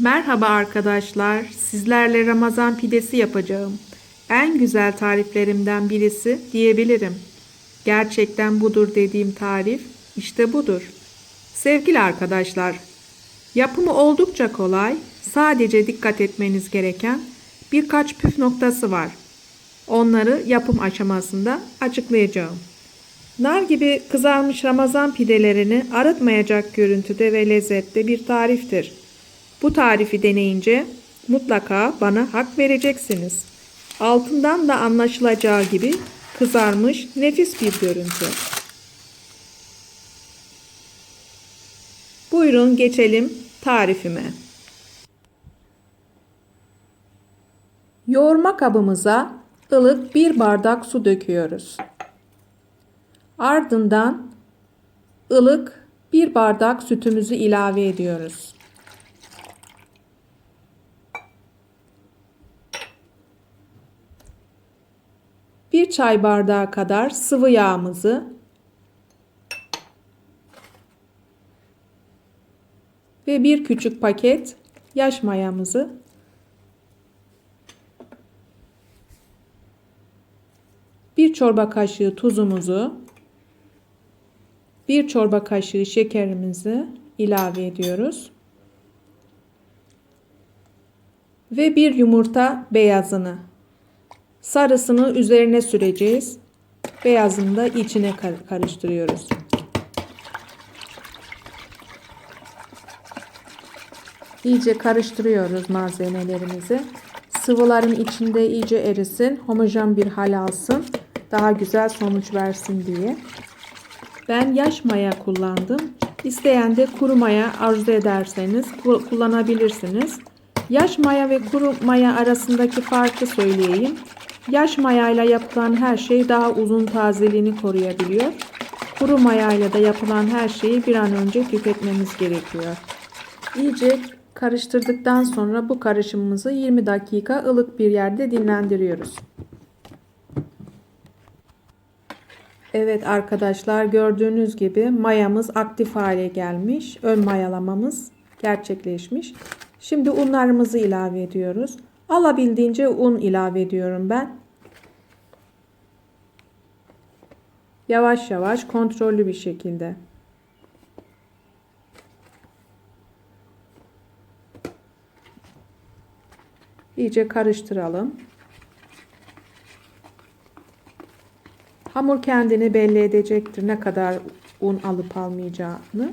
Merhaba arkadaşlar. Sizlerle Ramazan pidesi yapacağım. En güzel tariflerimden birisi diyebilirim. Gerçekten budur dediğim tarif işte budur. Sevgili arkadaşlar, yapımı oldukça kolay. Sadece dikkat etmeniz gereken birkaç püf noktası var. Onları yapım aşamasında açıklayacağım. Nar gibi kızarmış Ramazan pidelerini arıtmayacak görüntüde ve lezzette bir tariftir. Bu tarifi deneyince mutlaka bana hak vereceksiniz. Altından da anlaşılacağı gibi kızarmış nefis bir görüntü. Buyurun geçelim tarifime. Yoğurma kabımıza ılık bir bardak su döküyoruz. Ardından ılık bir bardak sütümüzü ilave ediyoruz. Bir çay bardağı kadar sıvı yağımızı ve bir küçük paket yaş mayamızı bir çorba kaşığı tuzumuzu bir çorba kaşığı şekerimizi ilave ediyoruz. Ve bir yumurta beyazını sarısını üzerine süreceğiz. Beyazını da içine karıştırıyoruz. İyice karıştırıyoruz malzemelerimizi. Sıvıların içinde iyice erisin, homojen bir hal alsın, daha güzel sonuç versin diye. Ben yaş maya kullandım. İsteyen de kuru maya arzu ederseniz kullanabilirsiniz. Yaş maya ve kuru maya arasındaki farkı söyleyeyim. Yaş mayayla yapılan her şey daha uzun tazeliğini koruyabiliyor. Kuru mayayla da yapılan her şeyi bir an önce tüketmemiz gerekiyor. İyice karıştırdıktan sonra bu karışımımızı 20 dakika ılık bir yerde dinlendiriyoruz. Evet arkadaşlar gördüğünüz gibi mayamız aktif hale gelmiş. Ön mayalamamız gerçekleşmiş. Şimdi unlarımızı ilave ediyoruz. Alabildiğince un ilave ediyorum ben. Yavaş yavaş kontrollü bir şekilde. İyice karıştıralım. Hamur kendini belli edecektir ne kadar un alıp almayacağını.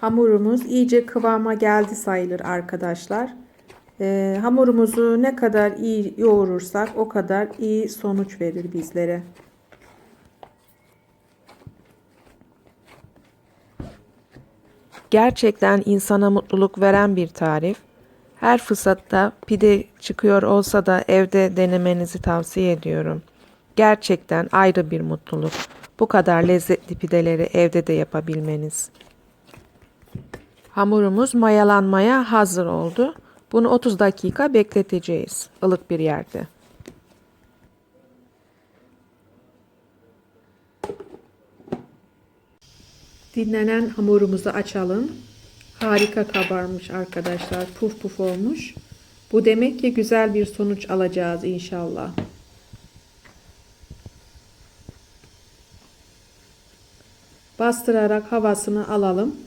Hamurumuz iyice kıvama geldi sayılır arkadaşlar. Ee, hamurumuzu ne kadar iyi yoğurursak o kadar iyi sonuç verir bizlere. Gerçekten insana mutluluk veren bir tarif. Her fırsatta pide çıkıyor olsa da evde denemenizi tavsiye ediyorum. Gerçekten ayrı bir mutluluk. Bu kadar lezzetli pideleri evde de yapabilmeniz. Hamurumuz mayalanmaya hazır oldu. Bunu 30 dakika bekleteceğiz ılık bir yerde. Dinlenen hamurumuzu açalım. Harika kabarmış arkadaşlar. Puf puf olmuş. Bu demek ki güzel bir sonuç alacağız inşallah. Bastırarak havasını alalım.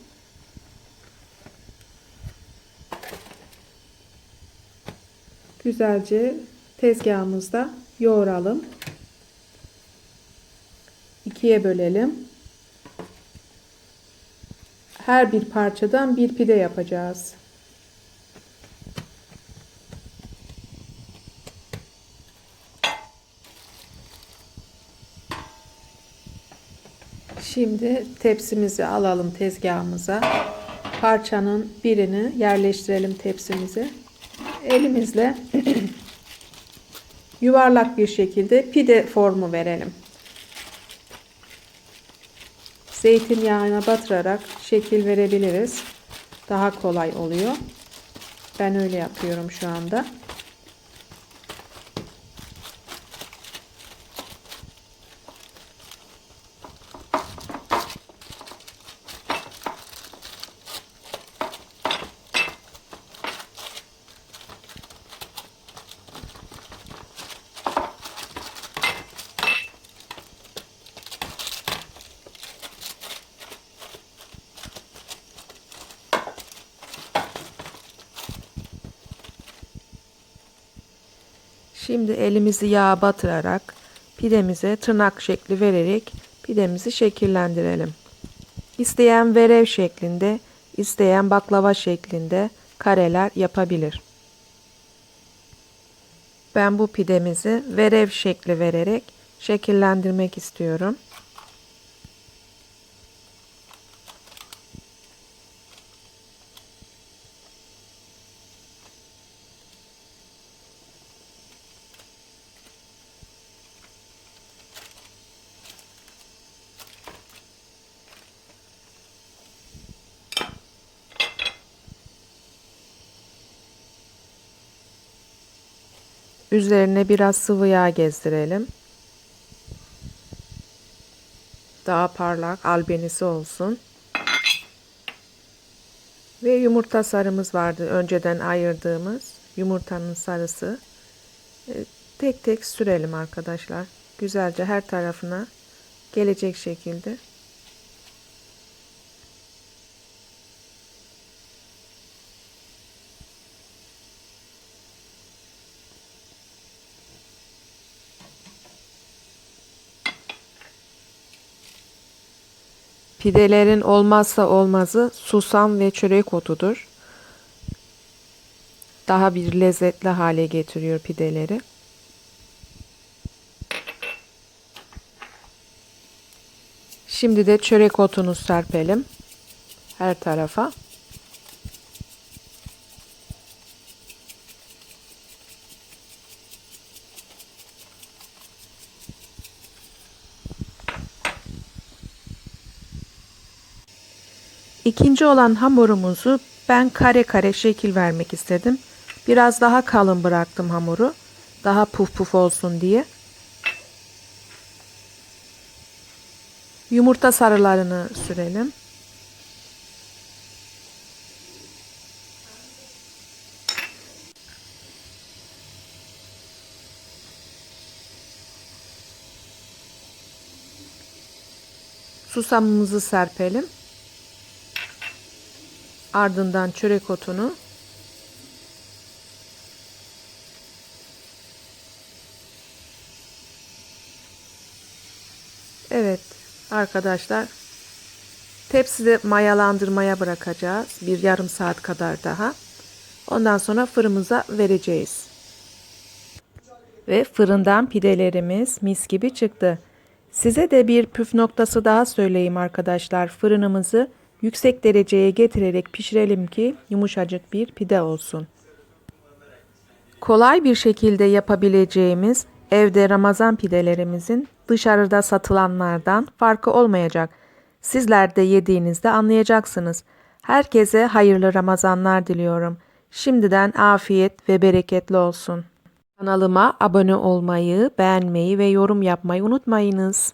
Güzelce tezgahımızda yoğuralım. İkiye bölelim. Her bir parçadan bir pide yapacağız. Şimdi tepsimizi alalım tezgahımıza. Parçanın birini yerleştirelim tepsimize. Elimizle yuvarlak bir şekilde pide formu verelim. Zeytinyağına batırarak şekil verebiliriz. Daha kolay oluyor. Ben öyle yapıyorum şu anda. Şimdi elimizi yağa batırarak pidemize tırnak şekli vererek pidemizi şekillendirelim. İsteyen verev şeklinde, isteyen baklava şeklinde kareler yapabilir. Ben bu pidemizi verev şekli vererek şekillendirmek istiyorum. Üzerine biraz sıvı yağ gezdirelim. Daha parlak albenisi olsun. Ve yumurta sarımız vardı önceden ayırdığımız yumurtanın sarısı. E, tek tek sürelim arkadaşlar. Güzelce her tarafına gelecek şekilde. Pidelerin olmazsa olmazı susam ve çörek otudur. Daha bir lezzetli hale getiriyor pideleri. Şimdi de çörek otunu serpelim her tarafa. İkinci olan hamurumuzu ben kare kare şekil vermek istedim. Biraz daha kalın bıraktım hamuru. Daha puf puf olsun diye. Yumurta sarılarını sürelim. Susamımızı serpelim. Ardından çörek otunu Evet arkadaşlar tepside mayalandırmaya bırakacağız bir yarım saat kadar daha. Ondan sonra fırınımıza vereceğiz. Ve fırından pidelerimiz mis gibi çıktı. Size de bir püf noktası daha söyleyeyim arkadaşlar. Fırınımızı yüksek dereceye getirerek pişirelim ki yumuşacık bir pide olsun. Kolay bir şekilde yapabileceğimiz evde Ramazan pidelerimizin dışarıda satılanlardan farkı olmayacak. Sizler de yediğinizde anlayacaksınız. Herkese hayırlı Ramazanlar diliyorum. Şimdiden afiyet ve bereketli olsun. Kanalıma abone olmayı, beğenmeyi ve yorum yapmayı unutmayınız.